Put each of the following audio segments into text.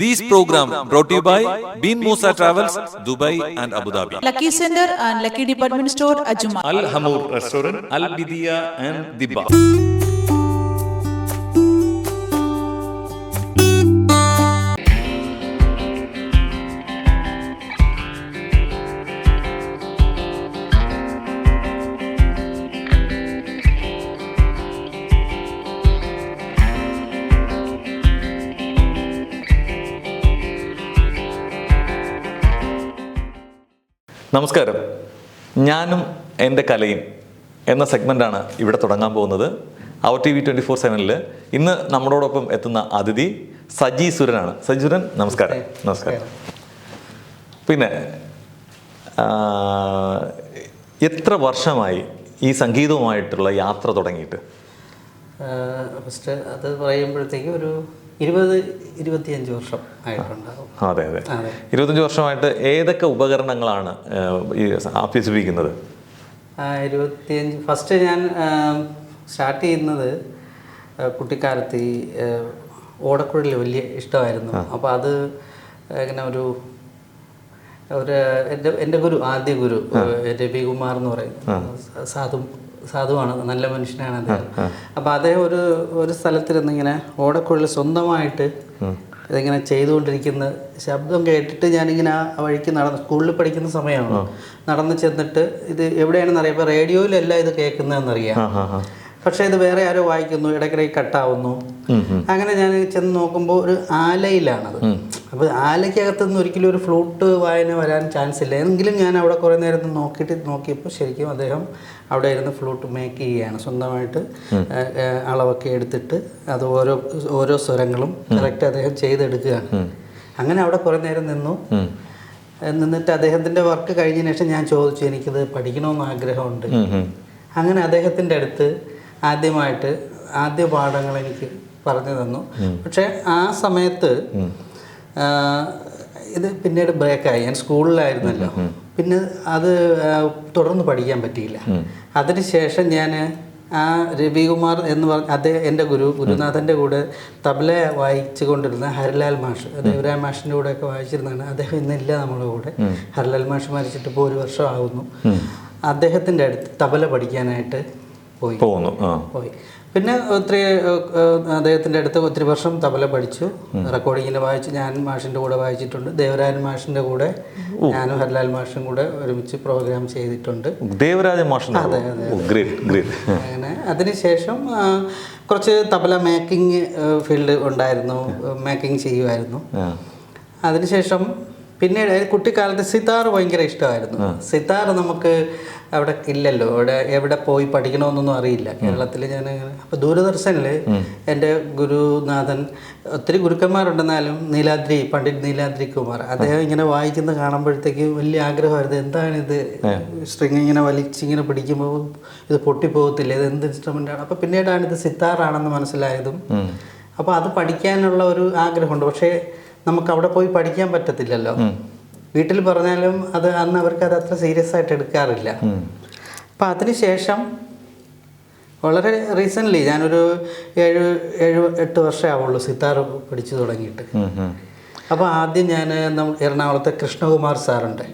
These program brought to you by Bean Musa Travels, Dubai and Abu Dhabi. Lucky Center and Lucky Department Store, Ajuma. Al Hamur Restaurant, Al Bidia and Dibba. നമസ്കാരം. ഞാനും എന്റെ കലയും എന്ന സെഗ്മെന്റാണ് ഇവിടെ തുടങ്ങാൻ പോകുന്നത്. അവർ ടി വി ട്വന്റി ഫോർ സെവനിൽ ഇന്ന് നമ്മളോടൊപ്പം എത്തുന്ന അതിഥി സജി സുരനാണ്. സജി സുരൻ നമസ്കാരം. നമസ്കാരം. പിന്നെ എത്ര വർഷമായി ഈ സംഗീതവുമായിട്ടുള്ള യാത്ര തുടങ്ങിയിട്ട്? ഫസ്റ്റ് അത് പറയുമ്പോഴത്തേക്ക് ഒരു ഇരുപത് ഇരുപത്തിയഞ്ച് വർഷം ആയിട്ടുണ്ടാവും. അതെ അതെ. ഇരുപത്തഞ്ച് വർഷമായിട്ട് ഏതൊക്കെ ഉപകരണങ്ങളാണ് അഭ്യസിപ്പിക്കുന്നത്? ഇരുപത്തിയഞ്ച് ഫസ്റ്റ് ഞാൻ സ്റ്റാർട്ട് ചെയ്യുന്നത് കുട്ടിക്കാലത്ത് ഈ ഓടക്കുഴൽ വലിയ ഇഷ്ടമായിരുന്നു. അപ്പോൾ അത് ഇങ്ങനെ ഒരു ഒരു എന്റെ എന്റെ ഗുരു ആദ്യ ഗുരു രവികുമാർ എന്ന് പറയുന്നത് സാധു സാധുവാണ് നല്ല മനുഷ്യനാണ് അദ്ദേഹം. അപ്പോൾ അദ്ദേഹം ഒരു ഒരു സ്ഥലത്തിരുന്ന് ഇങ്ങനെ ഓടക്കുഴൽ സ്വന്തമായിട്ട് ഇതിങ്ങനെ ചെയ്തുകൊണ്ടിരിക്കുന്ന ശബ്ദം കേട്ടിട്ട് ഞാനിങ്ങനെ ആ വഴിക്ക് നടന്ന് സ്കൂളിൽ പഠിക്കുന്ന സമയമാണ്. നടന്നു ചെന്നിട്ട് ഇത് എവിടെയാണെന്ന് അറിയാം. ഇപ്പോൾ റേഡിയോയിലല്ല ഇത് കേൾക്കുന്നതെന്നറിയാം. പക്ഷേ ഇത് വേറെ ആരോ വായിക്കുന്നു ഇടയ്ക്കിടയ്ക്ക് കട്ടാവുന്നു. അങ്ങനെ ഞാൻ ചെന്ന് നോക്കുമ്പോൾ ഒരു ആലയിലാണത്. അപ്പോൾ ആലയ്ക്കകത്ത് നിന്ന് ഒരിക്കലും ഒരു ഫ്ലൂട്ട് വായന വരാൻ ചാൻസ് ഇല്ല. എങ്കിലും ഞാൻ അവിടെ കുറേ നേരം നോക്കിയിട്ട് നോക്കിയപ്പോൾ ശരിക്കും അദ്ദേഹം അവിടെ ഇരുന്ന് ഫ്ലൂട്ട് മേക്ക് ചെയ്യുകയാണ്. സ്വന്തമായിട്ട് അളവൊക്കെ എടുത്തിട്ട് അത് ഓരോ ഓരോ സ്വരങ്ങളും കറക്റ്റ് അദ്ദേഹം ചെയ്തെടുക്കുകയാണ്. അങ്ങനെ അവിടെ കുറേ നേരം നിന്നു. നിന്നിട്ട് അദ്ദേഹത്തിന്റെ വർക്ക് കഴിഞ്ഞതിന് ശേഷം ഞാൻ ചോദിച്ചു എനിക്കിത് പഠിക്കണമെന്ന് ആഗ്രഹമുണ്ട്. അങ്ങനെ അദ്ദേഹത്തിന്റെ അടുത്ത് ആദ്യമായിട്ട് ആദ്യ പാഠങ്ങൾ എനിക്ക് പറഞ്ഞു തന്നു. പക്ഷേ ആ സമയത്ത് ഇത് പിന്നീട് ബ്രേക്കായി ഞാൻ സ്കൂളിലായിരുന്നല്ലോ പിന്നെ അത് തുടർന്ന് പഠിക്കാൻ പറ്റിയില്ല. അതിനുശേഷം ഞാൻ ആ രവികുമാർ എന്ന് പറഞ്ഞ അദ്ദേഹം എന്റെ ഗുരു ഗുരുനാഥന്റെ കൂടെ തബല വായിച്ചു കൊണ്ടിരുന്ന ഹരിലാൽ മാഷ് ദേവരാജ് മാഷിന്റെ കൂടെ ഒക്കെ വായിച്ചിരുന്നതാണ്. അദ്ദേഹം ഇന്നില്ല നമ്മുടെ കൂടെ. ഹരിലാൽ മാഷ് മരിച്ചിട്ട് ഇപ്പോൾ ഒരു വർഷം ആകുന്നു അദ്ദേഹത്തിന്റെ അടുത്ത് തബല പഠിക്കാനായിട്ട് പോയി. പോയി. പിന്നെ ഒത്തിരി അദ്ദേഹത്തിന്റെ അടുത്ത് ഒത്തിരി വർഷം തബല പഠിച്ചു. റെക്കോർഡിങ്ങിൽ വായിച്ച് ഞാൻ മാഷിന്റെ കൂടെ വായിച്ചിട്ടുണ്ട്. ദേവരാജൻ മാഷിന്റെ കൂടെ ഞാനും ഹരിലാൽ മാഷും കൂടെ ഒരുമിച്ച് പ്രോഗ്രാം ചെയ്തിട്ടുണ്ട്. ദേവരാജൻ മാഷ് അതെ അതെ അങ്ങനെ അതിനുശേഷം കുറച്ച് തബല മേക്കിംഗ് ഫീൽഡ് ഉണ്ടായിരുന്നു. മേക്കിംഗ് ചെയ്യുമായിരുന്നു. അതിനുശേഷം പിന്നീട് കുട്ടിക്കാലത്ത് സിതാർ ഭയങ്കര ഇഷ്ടമായിരുന്നു. സിതാർ നമുക്ക് അവിടെ ഇല്ലല്ലോ. അവിടെ എവിടെ പോയി പഠിക്കണമെന്നൊന്നും അറിയില്ല. കേരളത്തിൽ ഞാൻ അപ്പോൾ ദൂരദർശനിൽ എന്റെ ഗുരുനാഥൻ ഒത്തിരി ഗുരുക്കന്മാരുണ്ടെന്നാലും നീലാദ്രി പണ്ഡിറ്റ് നീലാദ്രി കുമാർ. അദ്ദേഹം ഇങ്ങനെ വായിക്കുന്ന കാണുമ്പോഴത്തേക്ക് വലിയ ആഗ്രഹമായിരുന്നു. എന്താണിത്? സ്ട്രിങ് ഇങ്ങനെ വലിച്ചിങ്ങനെ പിടിക്കുമ്പോൾ ഇത് പൊട്ടിപ്പോകത്തില്ല? ഇത് എന്ത് ഇൻസ്ട്രുമെന്റാണ്? അപ്പോൾ പിന്നീടാണ് ഇത് സിത്താറാണെന്ന് മനസ്സിലായതും. അപ്പോൾ അത് പഠിക്കാനുള്ള ഒരു ആഗ്രഹമുണ്ട്. പക്ഷേ നമുക്ക് അവിടെ പോയി പഠിക്കാൻ പറ്റത്തില്ലല്ലോ. വീട്ടിൽ പറഞ്ഞാലും അത് അന്ന് അവർക്ക് അത് അത്ര സീരിയസ് ആയിട്ട് എടുക്കാറില്ല. അപ്പം അതിനുശേഷം വളരെ റീസെന്റ്ലി ഞാനൊരു ഏഴ് ഏഴ് എട്ട് വർഷമേ ആവുള്ളൂ സിത്താർ പഠിച്ചു തുടങ്ങിയിട്ട്. അപ്പോൾ ആദ്യം ഞാൻ എറണാകുളത്തെ കൃഷ്ണകുമാർ സാറുണ്ട്.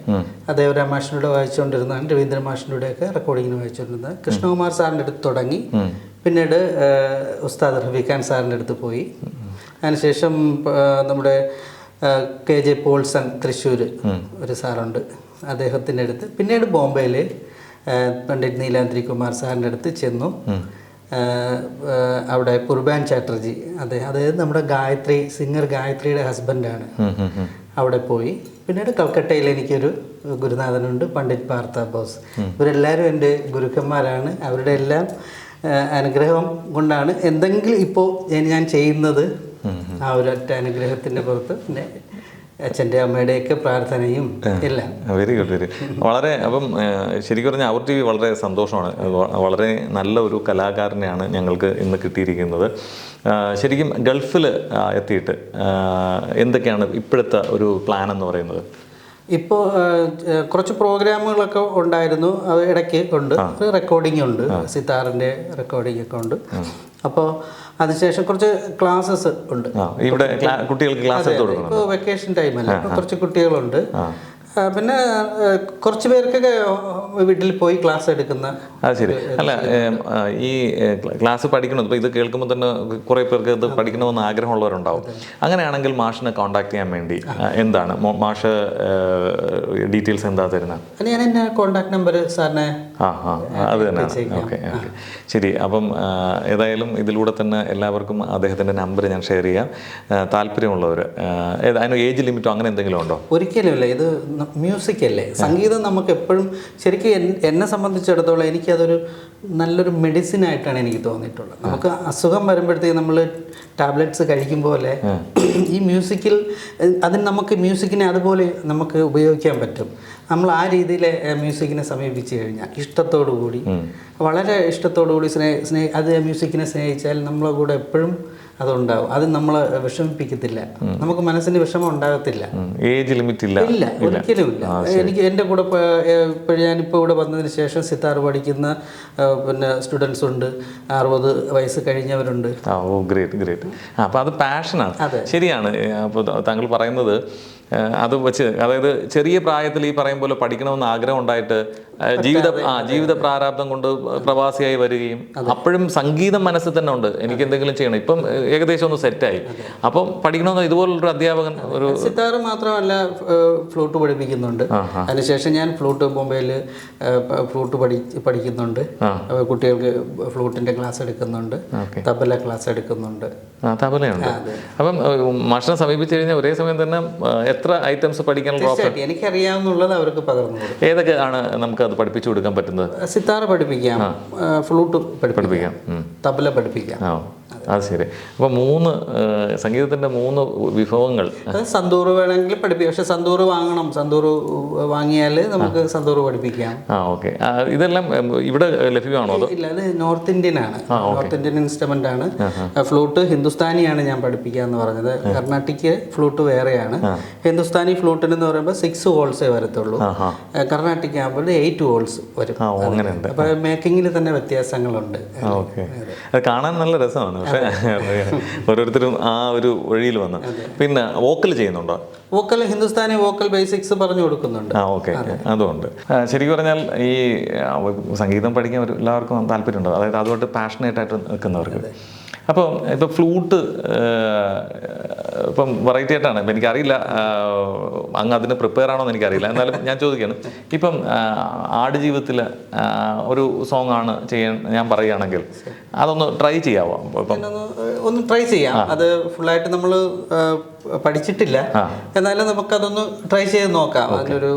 അദ്ദേഹം മാഷിനൂടെ വായിച്ചുകൊണ്ടിരുന്നതാണ് രവീന്ദ്ര മാഷിനൂടെയൊക്കെ റെക്കോർഡിങ്ങിന് വായിച്ചുകൊണ്ടിരുന്നത് കൃഷ്ണകുമാർ സാറിന്റെ അടുത്ത് തുടങ്ങി. പിന്നീട് ഉസ്താദ് റഫീഖാൻ സാറിന്റെ അടുത്ത് പോയി. അതിനുശേഷം നമ്മുടെ കെ ജെ പോൾസൺ തൃശ്ശൂർ ഒരു സാറുണ്ട്. അദ്ദേഹത്തിന്റെ അടുത്ത്. പിന്നീട് ബോംബെയിൽ പണ്ഡിറ്റ് നീലാദ്രി കുമാർ സാറിന്റെ അടുത്ത് ചെന്നു. അവിടെ കുർബാൻ ചാറ്റർജി അദ്ദേഹം അതായത് നമ്മുടെ ഗായത്രി സിംഗർ ഗായത്രിയുടെ ഹസ്ബൻഡാണ്. അവിടെ പോയി. പിന്നീട് കൽക്കട്ടയിൽ എനിക്കൊരു ഗുരുനാഥനുണ്ട് പണ്ഡിറ്റ് പാർത്ത ബോസ്. ഇവരെല്ലാവരും എന്റെ ഗുരുക്കന്മാരാണ്. അവരുടെ എല്ലാം അനുഗ്രഹം കൊണ്ടാണ് എന്തെങ്കിലും ഇപ്പോൾ ഞാൻ ചെയ്യുന്നത്. ആ ഒരു ഒറ്റ അനുഗ്രഹത്തിന്റെ പുറത്ത് പിന്നെ അച്ഛന്റെ അമ്മയുടെയൊക്കെ പ്രാർത്ഥനയും ഇല്ല വെരി ഗുഡ് വെരി വളരെ അപ്പം ശരിക്കും പറഞ്ഞാൽ അവർ ടി വി വളരെ സന്തോഷമാണ്. വളരെ നല്ല ഒരു കലാകാരനെയാണ് ഞങ്ങൾക്ക് ഇന്ന് കിട്ടിയിരിക്കുന്നത്. ശരിക്കും ഗൾഫിൽ എത്തിയിട്ട് എന്തൊക്കെയാണ് ഇപ്പോഴത്തെ ഒരു പ്ലാൻ എന്ന് പറയുന്നത്? ഇപ്പോൾ കുറച്ച് പ്രോഗ്രാമുകളൊക്കെ ഉണ്ടായിരുന്നു. അത് ഇടയ്ക്ക് ഉണ്ട്. റെക്കോർഡിംഗ് ഉണ്ട്. സിത്താറിന്റെ റെക്കോർഡിംഗ് ഒക്കെ ഉണ്ട്. അപ്പോൾ അതിനുശേഷം കുറച്ച് ക്ലാസ്സസ് ഉണ്ട്. ഇവിടെ കുട്ടികൾക്ക് ക്ലാസ് ഇപ്പോൾ വെക്കേഷൻ ടൈമല്ല കുറച്ച് കുട്ടികളുണ്ട്. പിന്നെ കുറച്ച് പേർക്കൊക്കെ വീട്ടിൽ പോയി ക്ലാസ് എടുക്കുന്ന അത് ശരി. അല്ല ഈ ക്ലാസ് പഠിക്കണം ഇപ്പോൾ ഇത് കേൾക്കുമ്പോൾ തന്നെ കുറേ പേർക്ക് ഇത് പഠിക്കണമെന്ന് ആഗ്രഹമുള്ളവരുണ്ടാവും. അങ്ങനെയാണെങ്കിൽ മാഷിനെ കോൺടാക്ട് ചെയ്യാൻ വേണ്ടി എന്താണ്? മാഷ് ഡീറ്റെയിൽസ് എന്താ തരുന്നത്? ഞാൻ എന്റെ കോൺടാക്ട് നമ്പർ സാറിനെ ആ ആ അത് തന്നെയാണ്. Okay okay. ശരി അപ്പം ഏതായാലും ഇതിലൂടെ തന്നെ എല്ലാവർക്കും അദ്ദേഹത്തിന്റെ നമ്പർ ഞാൻ ഷെയർ ചെയ്യാം. താല്പര്യമുള്ളവർ അതിന് ഏജ് ലിമിറ്റോ അങ്ങനെ എന്തെങ്കിലും ഉണ്ടോ? ഒരിക്കലുമില്ല. ഇത് മ്യൂസിക് അല്ലേ സംഗീതം നമുക്ക് എപ്പോഴും ശരിക്കും എന്നെ സംബന്ധിച്ചിടത്തോളം എനിക്കതൊരു നല്ലൊരു മെഡിസിൻ ആയിട്ടാണ് എനിക്ക് തോന്നിയിട്ടുള്ളത്. നമുക്ക് അസുഖം വരുമ്പോഴത്തേക്ക് നമ്മൾ ടാബ്ലറ്റ്സ് കഴിക്കും പോലെ ഈ മ്യൂസിക്കിൽ അതിന് നമുക്ക് മ്യൂസിക്കിനെ അതുപോലെ നമുക്ക് ഉപയോഗിക്കാൻ പറ്റും. നമ്മൾ ആ രീതിയിൽ മ്യൂസിക്കിനെ സമീപിച്ച് കഴിഞ്ഞാൽ ഇഷ്ടത്തോടു കൂടി വളരെ ഇഷ്ടത്തോടു കൂടി സ്നേഹ സ്നേഹ അത് മ്യൂസിക്കിനെ സ്നേഹിച്ചാൽ നമ്മളെ കൂടെ എപ്പോഴും അതുണ്ടാവും. അത് നമ്മളെ വിഷമിപ്പിക്കത്തില്ല. നമുക്ക് മനസ്സിന് വിഷമം ഉണ്ടാകത്തില്ല. ഏജ് ലിമിറ്റ് ഇല്ല ഇല്ല. ഒരിക്കലും ഇല്ല എനിക്ക് എന്റെ കൂടെ ഇപ്പോൾ ഞാനിപ്പോൾ ഇവിടെ വന്നതിന് ശേഷം സിത്താർ പഠിക്കുന്ന പിന്നെ സ്റ്റുഡൻസ് ഉണ്ട്. അറുപത് വയസ്സ് കഴിഞ്ഞവരുണ്ട്. ഓ ഗ്രേറ്റ് ഗ്രേറ്റ്. അപ്പോൾ അത് പാഷനാണ്. ശരിയാണ്. അപ്പോൾ താങ്കൾ പറയുന്നത് അത് വെച്ച് അതായത് ചെറിയ പ്രായത്തിൽ ഈ പറയും പോലെ പഠിക്കണമെന്ന് ആഗ്രഹം ഉണ്ടായിട്ട് ജീവിത ആ ജീവിത പ്രാരാബ്ദം കൊണ്ട് പ്രവാസിയായി വരികയും അപ്പോഴും സംഗീതം മനസ്സിൽ തന്നെ ഉണ്ട്. എനിക്ക് എന്തെങ്കിലും ചെയ്യണം. ഇപ്പം ഏകദേശം ഒന്ന് സെറ്റായി. അപ്പം പഠിക്കണമെന്ന് ഇതുപോലുള്ള അധ്യാപകൻ ഒരു സിത്താർ മാത്രമല്ല ഫ്ലൂട്ട് പഠിപ്പിക്കുന്നുണ്ട്. അതിനുശേഷം ഞാൻ ഫ്ലൂട്ട് മുംബൈയിൽ ഫ്ലൂട്ട് പഠി പഠിക്കുന്നുണ്ട്. കുട്ടികൾക്ക് ഫ്ലൂട്ടിന്റെ ക്ലാസ് എടുക്കുന്നുണ്ട്. തബല ക്ലാസ് എടുക്കുന്നുണ്ട്. തബലയുണ്ട്. അപ്പം മാഷിനെ സമീപിച്ചു കഴിഞ്ഞാൽ ഒരേ സമയം തന്നെ എത്ര ഐറ്റംസ് പഠിക്കാനുള്ള ഓപ്ഷൻ തീർച്ചയായിട്ടും. എനിക്കറിയാവുന്നുള്ളത് അവർക്ക് പകർന്നു കൊടുക്കും. ഏതൊക്കെ ആണ് നമുക്ക് അത് പഠിപ്പിച്ചു കൊടുക്കാൻ പറ്റുന്നത്? സിത്താറ് പഠിപ്പിക്കാം ഫ്ലൂട്ട് പഠിപ്പിക്കാം. തബല പഠിപ്പിക്കാം. അത് ശരി. അപ്പോൾ മൂന്ന് സംഗീതത്തിന്റെ സംഗീതത്തിന്റെ മൂന്ന് വിഭവങ്ങൾ. സന്തൂർ വേണമെങ്കിൽ പഠിപ്പിക്കും. പക്ഷെ സന്തൂർ വാങ്ങണം. സന്തൂർ വാങ്ങിയാൽ നമുക്ക് സന്തൂർ പഠിപ്പിക്കാം. ആ ഓക്കെ. ഇതെല്ലാം ഇവിടെ ലഭ്യമാണോ ഇല്ല അത് നോർത്ത് ഇന്ത്യൻ ആണ്. നോർത്ത് ഇന്ത്യൻ ഇൻസ്ട്രുമെന്റ് ആണ്. ഫ്ലൂട്ട് ഹിന്ദുസ്ഥാനിയാണ് ഞാൻ പഠിപ്പിക്കുക എന്ന് പറഞ്ഞത് കർണാട്ടിക് ഫ്ലൂട്ട് വേറെയാണ്. ഹിന്ദുസ്ഥാനി ഫ്ലൂട്ടിന് എന്ന് പറയുമ്പോൾ സിക്സ് ഹോൾസേ വരത്തുള്ളൂ. കർണാട്ടിക് ആകുമ്പോൾ എയ്റ്റ് ഹോൾസ് വരും. ആ അങ്ങനെയുണ്ട്. അപ്പൊ മേക്കിങ്ങിൽ തന്നെ വ്യത്യാസങ്ങളുണ്ട്. കാണാൻ നല്ല രസമാണ്. പക്ഷേ ഓരോരുത്തരും ആ ഒരു വഴിയിൽ വന്ന്. പിന്നെ വോക്കൽ ചെയ്യുന്നുണ്ടോ? വോക്കൽ ഹിന്ദുസ്ഥാനി വോക്കൽ ബേസിക്സ് പറഞ്ഞു കൊടുക്കുന്നുണ്ട്. ആ ഓക്കെ അതുകൊണ്ട് ശരിക്കും പറഞ്ഞാൽ ഈ സംഗീതം പഠിക്കാൻ എല്ലാവർക്കും താല്പര്യമുണ്ടോ. അതായത് അതുകൊണ്ട് പാഷനേറ്റ് ആയിട്ട് നിൽക്കുന്നവർക്ക്. അപ്പോൾ ഇപ്പോൾ ഫ്ലൂട്ട് ഇപ്പം വെറൈറ്റി ആയിട്ടാണ്. ഇപ്പം എനിക്കറിയില്ല അങ്ങ് അതിന് പ്രിപ്പയർ ആണോ എന്ന് എനിക്കറിയില്ല. എന്നാലും ഞാൻ ചോദിക്കുകയാണ് ഇപ്പം ആടുജീവിതത്തിൽ ഒരു സോങ് ആണ് ചെയ്യാൻ ഞാൻ പറയുകയാണെങ്കിൽ അതൊന്ന് ട്രൈ ചെയ്യാവോ? ഇപ്പം ഒന്ന് ഒന്ന് ട്രൈ ചെയ്യാം. അത് ഫുള്ളായിട്ട് നമ്മൾ പഠിച്ചിട്ടില്ല. എന്നാലും നമുക്കതൊന്ന് ട്രൈ ചെയ്ത് നോക്കാം. അതിനൊരു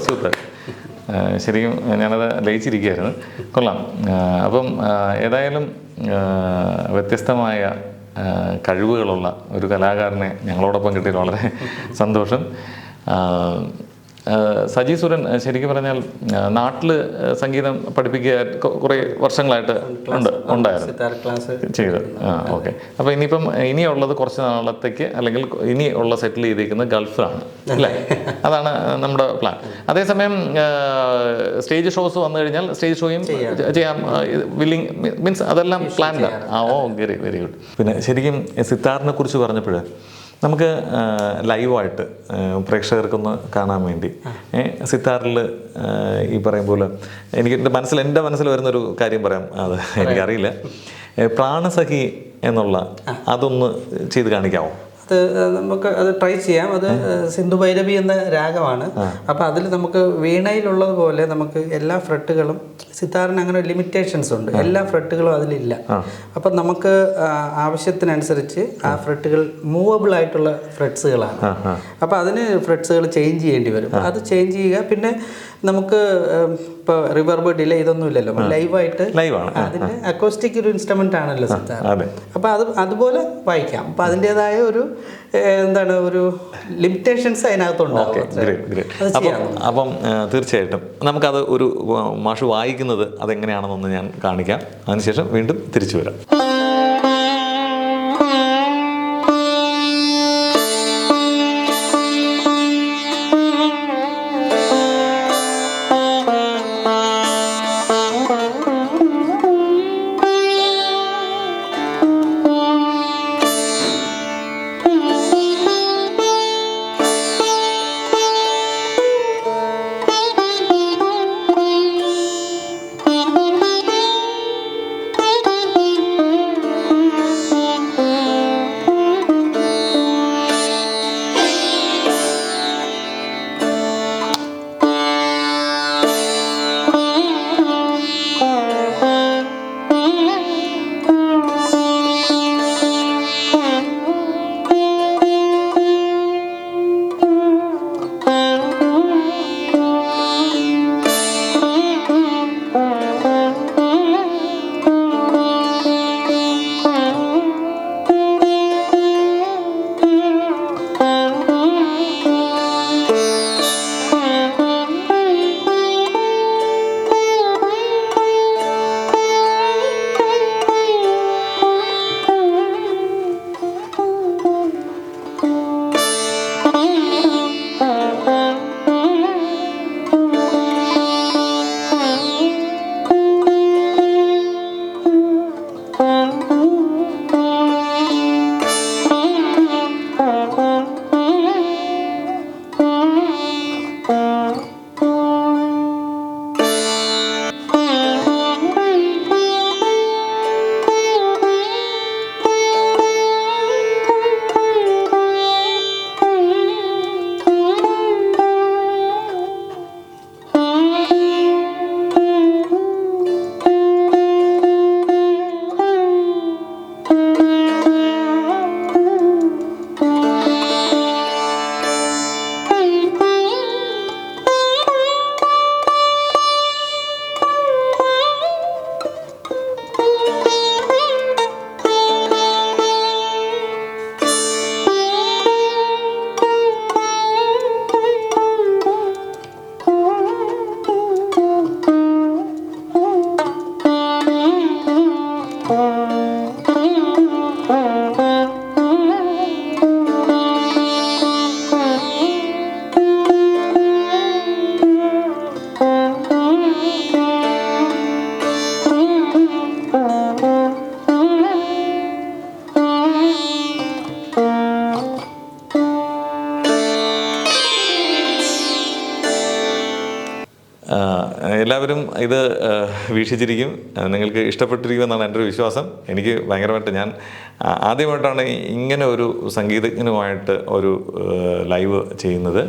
സൂപ്പർ ശരിക്കും ഞാനത് ലയിച്ചിരിക്കുകയായിരുന്നു. കൊള്ളാം. അപ്പം ഏതായാലും വ്യത്യസ്തമായ കഴിവുകളുള്ള ഒരു കലാകാരനെ ഞങ്ങളോടൊപ്പം കിട്ടിയത് വളരെ സന്തോഷം. സജി സുരൻ ശരിക്കും പറഞ്ഞാൽ നാട്ടിൽ സംഗീതം പഠിപ്പിക്കുക കുറെ വർഷങ്ങളായിട്ട് ഉണ്ട് ഉണ്ടായിരുന്നു. ചെയ്ത്. ആ ഓക്കെ. അപ്പോൾ ഇനിയിപ്പം ഇനിയുള്ളത് കുറച്ച് നാളത്തേക്ക് അല്ലെങ്കിൽ ഇനി ഉള്ള സെറ്റിൽ ചെയ്തിരിക്കുന്നത് ഗൾഫിലാണ് അല്ലേ? അതാണ് നമ്മുടെ പ്ലാൻ. അതേസമയം സ്റ്റേജ് ഷോസ് വന്നു കഴിഞ്ഞാൽ സ്റ്റേജ് ഷോയും ചെയ്യാം. വില്ലിങ് മീൻസ് അതെല്ലാം പ്ലാൻഡ്? ആ ഓ വെരി വെരി ഗുഡ്. പിന്നെ ശരിക്കും സിത്താറിനെ കുറിച്ച് പറഞ്ഞപ്പോൾ നമുക്ക് ലൈവായിട്ട് പ്രേക്ഷകർക്കൊന്ന് കാണാൻ വേണ്ടി. സിത്താറിൽ ഈ പറയും പോലെ എനിക്ക് എന്റെ മനസ്സിൽ എന്റെ മനസ്സിൽ വരുന്നൊരു കാര്യം പറയാം. അത് എനിക്കറിയില്ല. പ്രാണസഖി എന്നുള്ള അതൊന്ന് ചെയ്ത് കാണിക്കാമോ നമുക്ക് അത് ട്രൈ ചെയ്യാം. അത് സിന്ധു ഭൈരവി എന്ന രാഗമാണ് അപ്പോൾ അതിൽ നമുക്ക് വീണയിലുള്ളത് പോലെ നമുക്ക് എല്ലാ ഫ്രെട്ടുകളും സിത്താറിന് അങ്ങനെ ലിമിറ്റേഷൻസ് ഉണ്ട്. എല്ലാ ഫ്രെട്ടുകളും അതിലില്ല. അപ്പം നമുക്ക് ആവശ്യത്തിനനുസരിച്ച് ആ ഫ്രെട്ടുകൾ മൂവബിൾ ആയിട്ടുള്ള ഫ്രെഡ്സുകളാണ് അപ്പം അതിന് ഫ്രെഡ്സുകൾ ചേഞ്ച് ചെയ്യേണ്ടി വരും. അത് ചേഞ്ച് ചെയ്യുക. പിന്നെ നമുക്ക് ഇപ്പോൾ റിവർബ് ഡിലേ ഇതൊന്നും ഇല്ലല്ലോ ലൈവായിട്ട് ലൈവാണ് അതിന് അക്കോസ്റ്റിക് ഒരു ഇൻസ്ട്രുമെന്റ് ആണല്ലോ സിത്താർ. അപ്പോൾ അപ്പൊ അത് അതുപോലെ വായിക്കാം. അപ്പൊ അതിന്റെതായ ഒരു എന്താണ് ഒരു ലിമിറ്റേഷൻസ് അതിനകത്തുണ്ടാവും. അപ്പം തീർച്ചയായിട്ടും നമുക്കത് ഒരു മാഷ് വായിക്കുന്നത് അതെങ്ങനെയാണെന്നൊന്ന് ഞാൻ കാണിക്കാം. അതിനുശേഷം വീണ്ടും തിരിച്ചു വരാം. ഇത് വീക്ഷിച്ചിരിക്കും. നിങ്ങൾക്ക് ഇഷ്ടപ്പെട്ടിരിക്കുമെന്നാണ് എന്റെ ഒരു വിശ്വാസം. എനിക്ക് ഭയങ്കരമായിട്ട് ഞാൻ ആദ്യമായിട്ടാണ് ഇങ്ങനെ ഒരു സംഗീതജ്ഞനുമായിട്ട് ഒരു ലൈവ് ചെയ്യുന്നത്.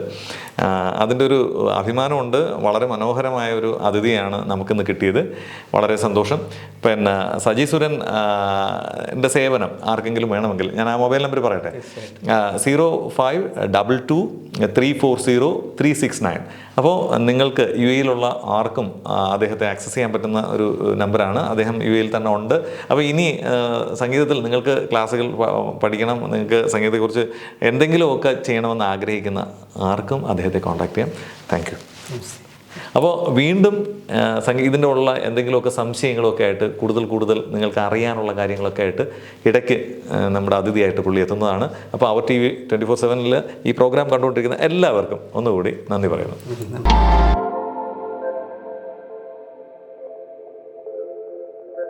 അതിന്റെ ഒരു അഭിമാനമുണ്ട്. വളരെ മനോഹരമായ ഒരു അതിഥിയാണ് നമുക്കിന്ന് കിട്ടിയത്. വളരെ സന്തോഷം. പിന്നെ സജി സുരൻ എന്റെ സേവനം ആർക്കെങ്കിലും വേണമെങ്കിൽ ഞാൻ ആ മൊബൈൽ നമ്പർ പറയട്ടെ? Zero five double two three four zero three six nine. അപ്പോൾ നിങ്ങൾക്ക് യു എയിലുള്ള ആർക്കും അദ്ദേഹത്തെ ആക്സസ് ചെയ്യാൻ പറ്റുന്ന ഒരു നമ്പറാണ്. അദ്ദേഹം യു എയിൽ തന്നെ ഉണ്ട്. അപ്പോൾ ഇനി സംഗീതത്തിൽ നിങ്ങൾക്ക് ക്ലാസ്സുകൾ പഠിക്കണം. നിങ്ങൾക്ക് സംഗീതത്തെക്കുറിച്ച് എന്തെങ്കിലുമൊക്കെ ചെയ്യണമെന്ന് ആഗ്രഹിക്കുന്ന ആർക്കും അദ്ദേഹത്തെ കോൺടാക്ട് ചെയ്യാം. താങ്ക് യു അപ്പോൾ വീണ്ടും സംഗീതത്തിന്റെ ഉള്ള എന്തെങ്കിലുമൊക്കെ സംശയങ്ങളൊക്കെ ആയിട്ട് കൂടുതൽ കൂടുതൽ നിങ്ങൾക്ക് അറിയാനുള്ള കാര്യങ്ങളൊക്കെ ആയിട്ട് ഇടയ്ക്ക് നമ്മുടെ അതിഥിയായിട്ട് പുള്ളി എത്തുന്നതാണ്. അപ്പോൾ അവർ ടി വി ട്വന്റി ഫോർ സെവനിൽ ഈ പ്രോഗ്രാം കണ്ടുകൊണ്ടിരിക്കുന്ന എല്ലാവർക്കും ഒന്നുകൂടി നന്ദി പറയുന്നു.